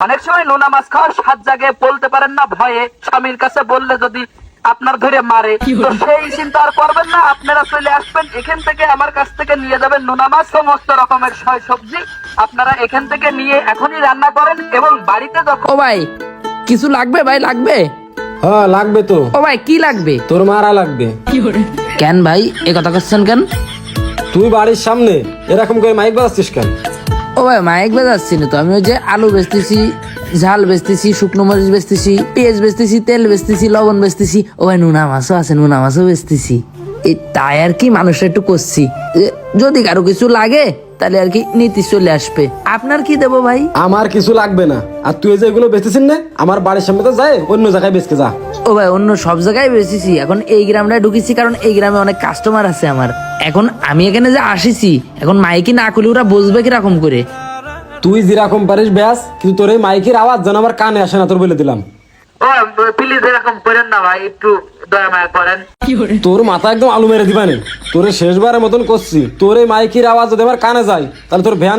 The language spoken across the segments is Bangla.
অনেক সময় নোনা মাছ খাওয়ার সাত জায়গায় বলতে পারেন না ভয়ে স্বামীর কাছে বললে যদি আপনার ধরে মারে তো সেই চিন্তা আর করবেন না আপনারা চলে আসবেন এখান থেকে আমার কাছ থেকে নিয়ে যাবেন নোনা মাছ সমস্ত রকমের ছয় সবজি আপনারা এখান থেকে নিয়ে এখনই রান্না করেন এবং বাড়িতে যখন ও ভাই কিছু লাগবে ভাই লাগবে? হ্যাঁ লাগবে তো। ও ভাই কি লাগবে? তোর মারা লাগবে। কেন ভাই এ কথা করছেন কেন? তুই বাড়ির সামনে এরকম করে মাইক বাজাচ্ছিস কেন? ও ভাই মাইক বেজাচ্ছি না তো। আমি ওই যে আলু বেচতেছি, ঝাল বেচতেছি, শুকনো মরিচ বেচতেছি, পেঁয়াজ বেচতেছি, তেল বেচতেছি, লবণ বেচতেছি। ও ভাই, নুনা মাছও আছে, নুনা মাছও বেচতেছি। এই তাই আর কি মানুষটা একটু করছি। যদি কারও কিছু লাগে তাহলে আর কি নীতি চলে আসবে। আপনার কি দেবো ভাই? আমার কিছু লাগবে না। আর তুই যে এগুলো বেচতেছিস না আমার বাড়ির সামনে তো যায় অন্য জায়গায় বেচকে যা। ও ভাই অন্য সব জায়গায় বেচেছি। এখন এই গ্রামটায় ঢুকেছি কারণ এই গ্রামে অনেক কাস্টমার আছে আমার। এখন আমি এখানে যে আসিছি এখন মাইকি না করলে ওরা বুঝবে কীরকম করে। তুই যেরকম পারিস ব্যাস কিন্তু তোর এই মাইকের আওয়াজ যেন আমার কানে আসে না তোর বলে দিলাম। তোর মাথা একদম আলু মেরে দিবানি। তোরে শেষবারের মতন করছি। তোর এই মাইকির আওয়াজ যদি কানে যায়, তাহলে তোর ভ্যান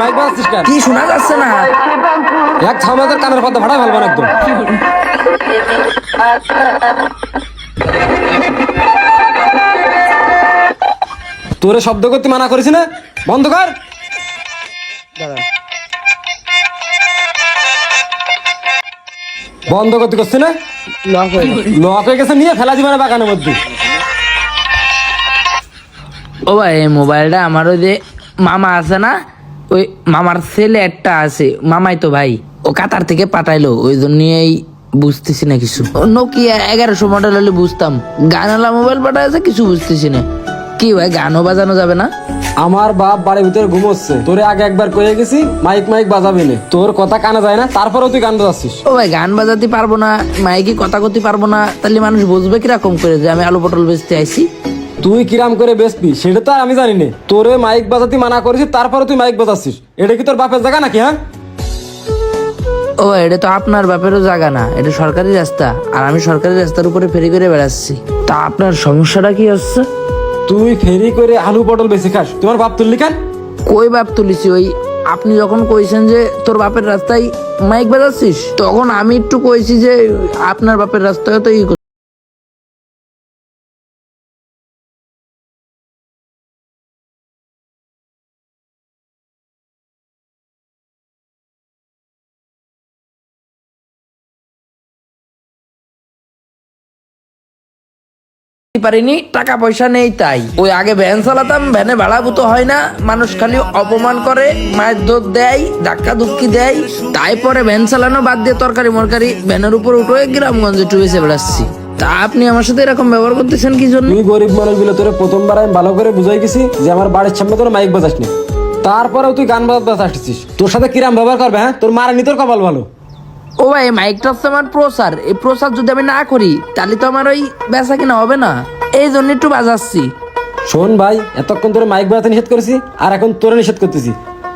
মাইক বাজাচ্ছিস কেন? কি শোনা যাচ্ছে না? এক ছামাদের কানের না একদম। তোরে শব্দ করতে মানা করেছি না? বন্ধ কর। বন্ধ করতে করছি না? লক হয়ে গেছে। নিয়ে ফেলা দিবে না বাগানের মধ্যে। ও ভাই এই মোবাইলটা আমার ওই যে মামা আছে না ওই মামার ছেলে একটা আছে মামাই তো ভাই। ও কাতার থেকে পাঠাইলো ওই জন্যই বুঝতেছি না কিছু। নোকিয়া এগারোশো মডেল হলে বুঝতাম। গানালা মোবাইল পাঠাইছে কিছু বুঝতেছি না। কি ভাই গানও বাজানো যাবে না? আমার বাপ বাড়ির ভিতরে ঘুমোচ্ছে। তোরে আগে একবার কয়ে গেছি মাইক মাইক বাজাবি নে। তোর কথা কানে যায় না তারপরেও তুই গান বাজাচ্ছিস। ও ভাই গান বাজাতে পারব না মাইকে কথা করতে পারব না তাহলে মানুষ বুঝবে কীরকম করে যে আমি আলু পটল বেচতে আইছি। তুই কিরাম করে বেচবি সেটা তো আর আমি জানি না তোরে মাইক বাজাতে মানা করেছি তারপরে তুই মাইক বাজাচ্ছিস। এটা কি তোর বাপের জায়গা নাকি হ্যাঁ? ও এটা তো আপনার বাপেরও জায়গা না এটা সরকারি রাস্তা আর আমি সরকারি রাস্তার উপরে ফেরি করে বেড়াচ্ছি। তা আপনার সমস্যাটা কি হচ্ছে? তুই ফেরি করে আলু পটল বেশি খাস তোমার বাপ তুললি কেন? কই বাপ তুলিছি? ওই আপনি যখন কইছেন যে তোর বাপের রাস্তায় মাইক বাজাচ্ছিস তখন আমি একটু কইছি যে আপনার বাপের রাস্তায় তো ই পারিনি টাকা পয়সা নেই তাই। ওই আগে ভ্যান চালাতাম, ভ্যানে ভাড়া তো হয় না। মানুষ খালি অপমান করে, মায়ের দুধ দেয়, ধাক্কা ধুক্কি দেয়। তাই পরে ভ্যান চালানো বাদ দিয়ে তরকারি মরকারি ভ্যানের উপর উঠে গ্রামগঞ্জে টুয়েছে বেড়াচ্ছি। তা আপনি আমার সাথে এরকম ব্যবহার করতেছেন কি জন্য? তুই গরিব মানুষগুলো তোরে প্রথমবার আমি ভালো করে বুঝাই গেছি যে আমার বাড়ির সামনে তোর মাইক বাজাস নি তারপরেও তুই গান বাজাতে আসছিস। তোর সাথে কিরাম ব্যবহার করবে হ্যাঁ? তোর মারা নি তোর কপাল ভালো। ও ভাই মাইকটা হচ্ছে আমার প্রসার। এই প্রসার যদি আমি না করি তাহলে তো আমার ওই বেচা কিনা হবে না। এই জন্য একটু বাজাচ্ছি। শোন ভাই এতক্ষণ তোর মাইক বাজাতে নিষেধ করেছি আর এখন তোরে নিষেধ করতেছি।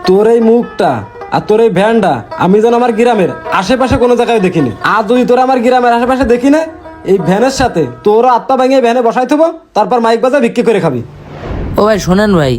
তোর এই মুখটা আর তোর এই ভ্যানটা আমি যেন আমার গ্রামের আশেপাশে কোনো জায়গায় দেখিনি আর যদি তোরা আমার গ্রামের আশেপাশে দেখি না এই ভ্যানের সাথে তোর আত্মা ভেঙে ভ্যানে বসাই থবো তারপর মাইক বাজা বিক্রি করে খাবি। ও ভাই শোনেন ভাই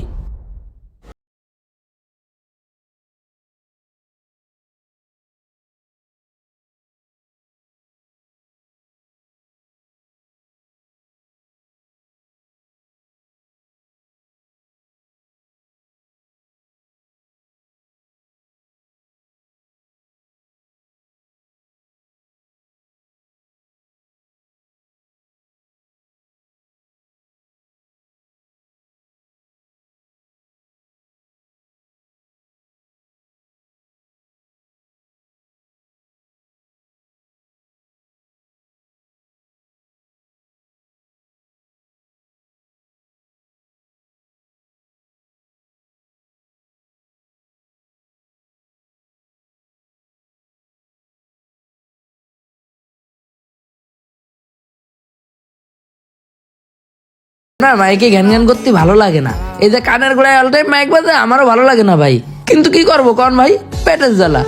না, মাইকে ঘ্যান ঘ্যান করতে ভালো লাগে না। এই যে কানের গোড়ায় অল টাইম মাইক বাজে, আমারও ভালো লাগে না ভাই। কিন্তু কি করব কোন ভাই? পেটের জ্বালা।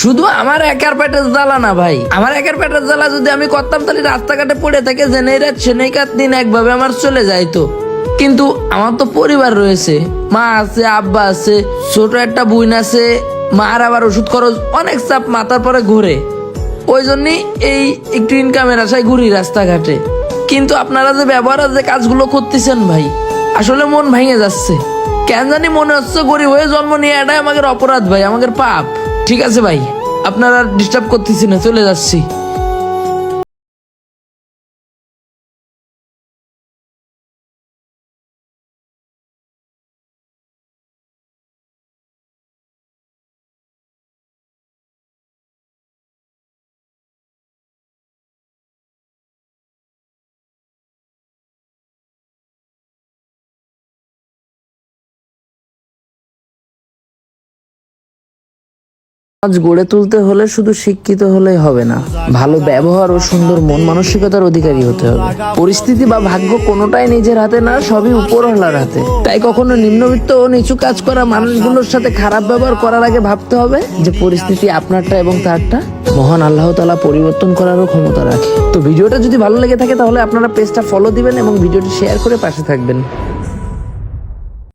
শুধু আমার একার পেটের জ্বালা না ভাই। আমার একার পেটের জ্বালা যদি আমি করতাম, তাহলে রাস্তাঘাটে পড়ে থাকে যে নেই রাত সেনেই কাত দিন একভাবে আমার চলে যায় তো কিন্তু আমার তো পরিবার রয়েছে। মা আছে, আব্বা আছে, ছোট একটা বুইন আছে, মার আবার ওষুধ খরচ, অনেক চাপ মাথার পরে ঘুরে। ওই জন্যই এই একটু ইনকামের আশায় ঘুরি রাস্তাঘাটে। কিন্তু আপনারা যে ব্যবহার যে কাজগুলো করতেছেন ভাই, আসলে মন ভেঙে যাচ্ছে। কেন জানি মনে হচ্ছে গরিব হয়ে জন্ম নিয়ে এটাই আমাদের অপরাধ ভাই, আমাদের পাপ। ঠিক আছে ভাই, আপনারা ডিস্টার্ব করতেছি না, চলে যাচ্ছি। সমাজ গড়ে তুলতে হলে শুধু শিক্ষিত হলেই হবে না। ভালো ব্যবহার ও সুন্দর মন মানসিকতার অধিকারী হতে হবে। পরিস্থিতি বা ভাগ্য কোনোটাই নিজের হাতে না, সবই উপরওয়ালার হাতে। তাই কখনো নিম্নবিত্ত ও নিচু কাজ করা মানুষগুলোর সাথে খারাপ ব্যবহার করার আগে ভাবতে হবে যে পরিস্থিতি আপনারটা এবং তারটা। মহান আল্লাহ তালা পরিবর্তন করারও ক্ষমতা রাখে। তো ভিডিওটা যদি ভালো লেগে থাকে তাহলে আপনারা পেজটা ফলো দিবেন এবং ভিডিওটি শেয়ার করে পাশে থাকবেন।